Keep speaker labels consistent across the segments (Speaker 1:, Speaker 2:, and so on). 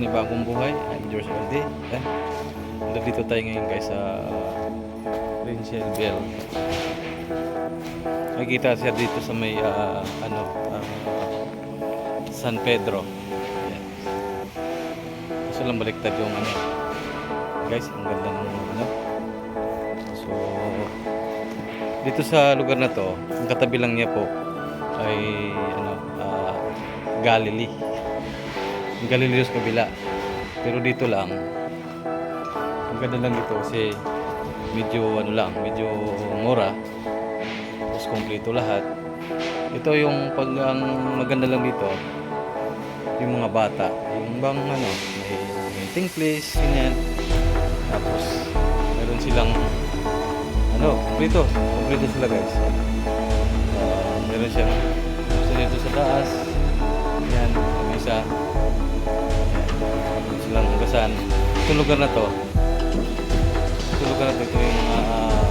Speaker 1: panibagong buhay. I'm George Aldi. Eh, nandito tayo ngayon guys sa Rangel Bell. Nakikita siya dito sa may ah, ano ah, San Pedro. Yan. Gusto lang baliktad yung ano. Guys, ang ganda ng ano. So, dito sa lugar na to, ang katabi lang niya po ay ano, ah, Galilee. Yung Galilee sa kabila. Pero dito lang, ang ganda lang dito kasi medyo ano lang, medyo mura. Tapos kompleto lahat. Ito yung pag ang maganda lang dito, yung mga bata. Yung bang ano, may meeting place, ganyan. Tapos, meron silang ano, kompleto. Kompleto sila guys. Ah, meron siyang isa dito sa taas. Yan, isa. Meron silang hugasan. Itong lugar na to, itong lugar na to, ito yung mga, ah,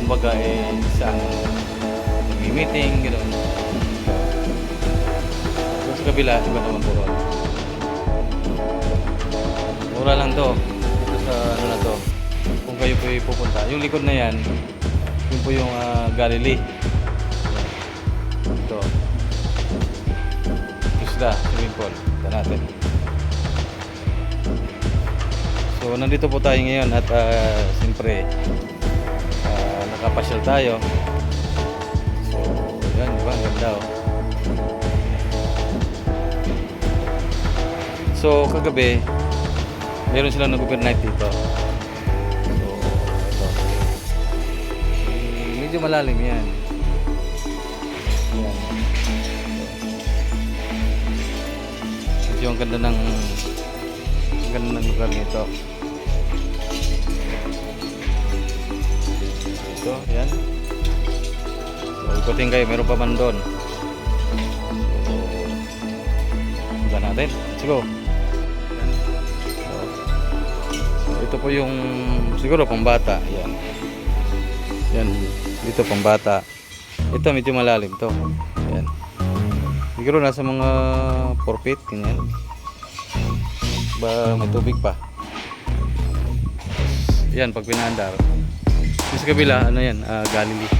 Speaker 1: kumbaga eh, isang meeting, gano'n. Sa kabila, iba naman puro. Mura lang to. Dito sa ano na to. Kung kayo po pupunta. Yung likod na yan, yun po yung ah, Galilee. Ito. Isla, swimming pool. Ito natin. So, nandito po tayo ngayon at ah, siyempre, ah, nakapasyal tayo. So, yan, di ba? Ganda. So, kagabi, meron silang nag-overnight dito. So, ito. Eh, Medyo malalim yan. Yan. Ang ganda ng ang ganda ng lugar nito. Ito, yan. So, ikutin kayo, meron pa man doon. So, Iba natin. Let's go. So, ito po yung siguro pambata. Yan. Yan. Dito pambata. Ito medyo malalim to. Yan. Siguro nasa mga 4 feet. Ganyan. Ba may tubig pa. Yan, pag pinaandar. Sa kabila, ano yan, ah, Galilee.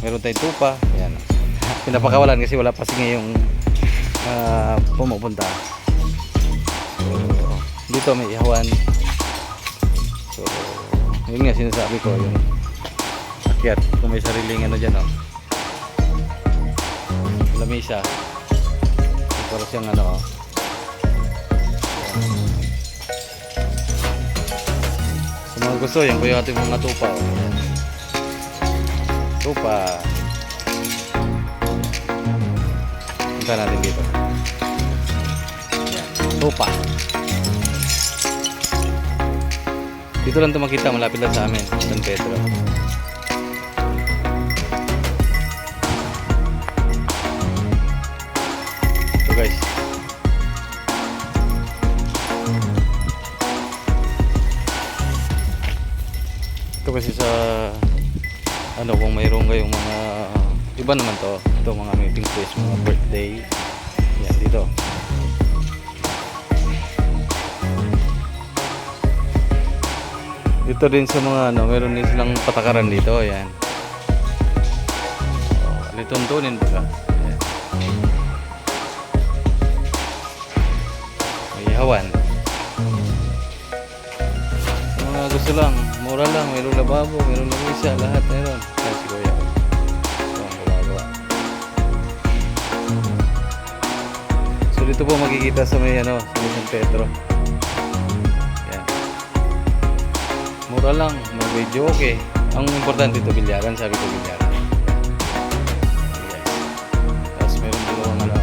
Speaker 1: Meron tayong tupa. Yan. Pinapakawalan kasi wala pa singa yung ah, pumupunta. Dito may ihawan. So, yun nga sinasabi ko yung akyat. Kung may sariling ano dyan, oh. Lamisa. Para siyang ano, oh. Sa mga gusto, yan po yung ating mga tupa. Oh. Tupa. Punta natin dito. Tupa. Dito lang ito makita, malapit lang sa amin, San Pedro. Ito kasi sa ano kung mayroon kayong mga iba naman to ito mga meeting place mga birthday. Yan dito. Dito din sa mga ano meron din silang patakaran dito yan. Oh, lituntunin baga yan. may hawan. Mga gusto lang mura lang mayroong lababo mayroong lamisa lahat meron. Yan si kuya. Ito ang gumagawa. So dito po makikita sa may ano sa San Pedro. Yan. Mura lang may video okay. Ang importante ito bilyaran sabi ko bilyaran. Ano.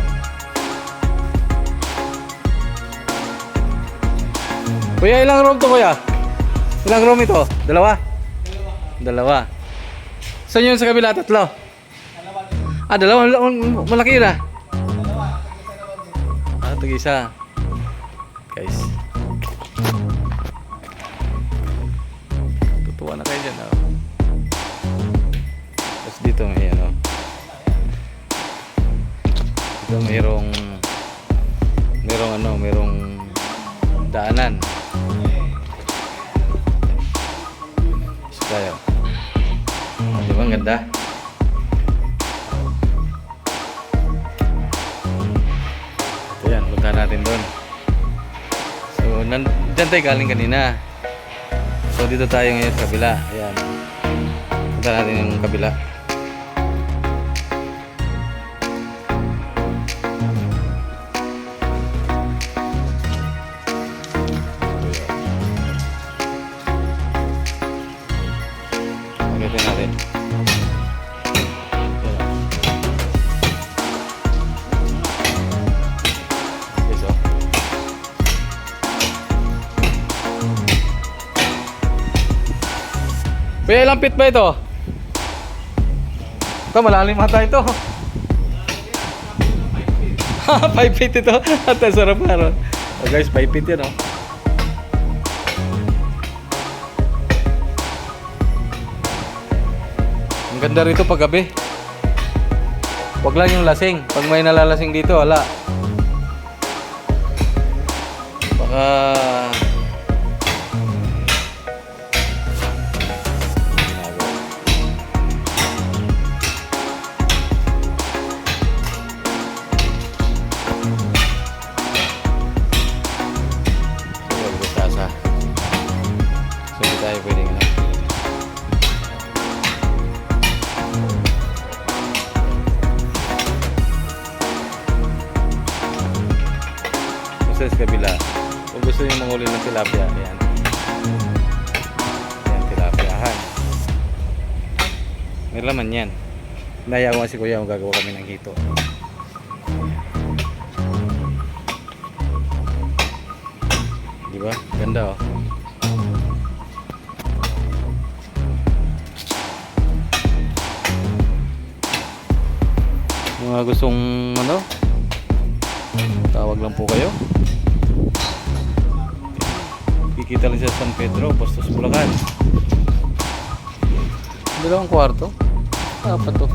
Speaker 1: Kuya, ilang room to kuya? Ilang room ito? Dalawa? Dalawa. Saan yun sa kabila? Tatlo? Ah, dalawa. Mal- Malaki na. Ah, ito isa. Guys. Tutuwa na kayo dyan. Oh. Tapos dito may ano. Dito mayroong mayroong ano, daanan. Tayo. Oh, di ba ang ganda? Ito yan, punta natin doon. So, nan dyan tayo galing kanina. So, dito tayo ngayon sa kabila. Ayan. Punta natin yung kabila. Pagkitin natin. Kuya, ilang feet ba ito? Ito, malalim ata ito. 5 feet ito. At sarap nga ron. Oh guys, 5 feet yan oh. Ang ganda rito pag. Huwag lang yung lasing. Pag may nalalasing dito, wala. Baka... gusto niyo manghuli ng tilapia, ayan. Ayan, tilapiahan. May laman yan. Naya ko nga si Kuya kung gagawa kami ng hito. Di ba? Ganda oh. Mga gustong ano, Tawag lang po kayo. Kikita lang sa San Pedro, Bastos, Bulacan. Dalawang kwarto. Apat to.